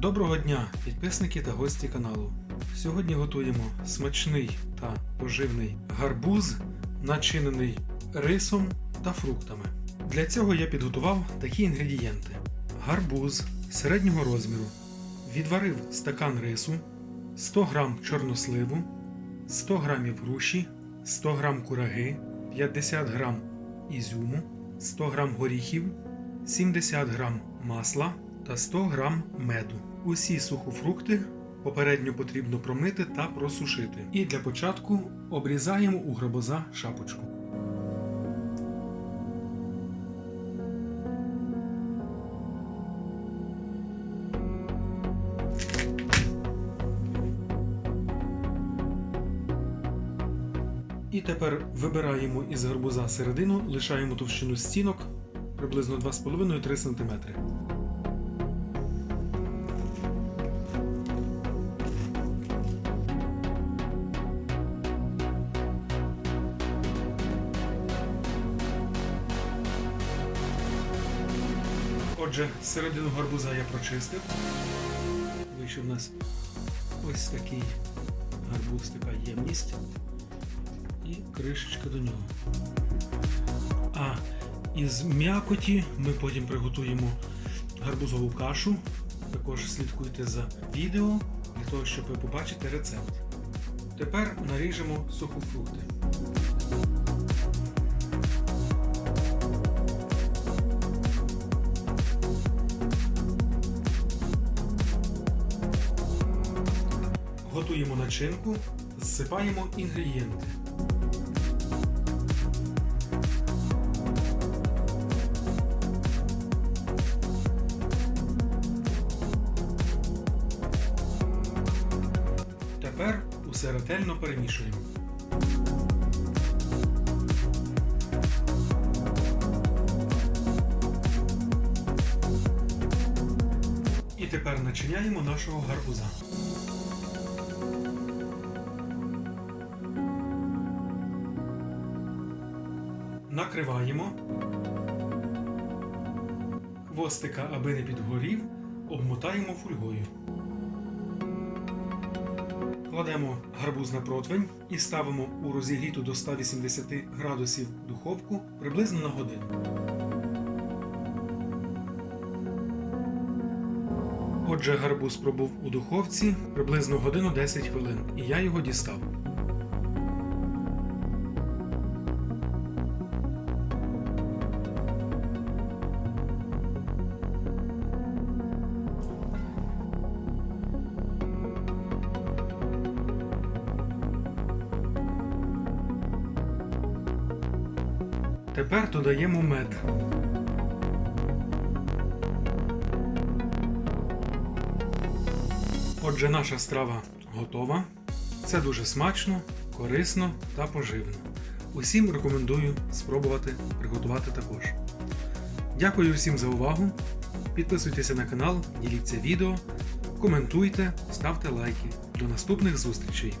Доброго дня, підписники та гості каналу. Сьогодні готуємо смачний та поживний гарбуз, начинений рисом та фруктами. Для цього я підготував такі інгредієнти: гарбуз середнього розміру, відварив стакан рису, 100 г чорносливу, 100 г груші, 100 г кураги, 50 г ізюму, 100 г горіхів, 70 г масла та 100 г меду. Усі сухофрукти попередньо потрібно промити та просушити. І для початку обрізаємо у гробоза шапочку. І тепер вибираємо із гарбуза середину, лишаємо товщину стінок приблизно 2,5-3 см. Отже, середину гарбуза я прочистив. Вийшов у нас ось такий гарбуз, така ємність і кришечка до нього. А із м'якоті ми потім приготуємо гарбузову кашу. Також слідкуйте за відео для того, щоб ви побачите рецепт. Тепер наріжемо сухофрукти. Готуємо начинку, зсипаємо інгредієнти. Тепер усе ретельно перемішуємо. І тепер начиняємо нашого гарбуза. Накриваємо. Хвостика, аби не підгорів, обмотаємо фольгою. Кладемо гарбуз на противень і ставимо у розігріту до 180 градусів духовку приблизно на годину. Отже, гарбуз пробув у духовці приблизно годину 10 хвилин, і я його дістав. Тепер додаємо мед. Отже, наша страва готова. Це дуже смачно, корисно та поживно. Усім рекомендую спробувати приготувати також. Дякую всім за увагу. Підписуйтеся на канал, діліться відео, коментуйте, ставте лайки. До наступних зустрічей!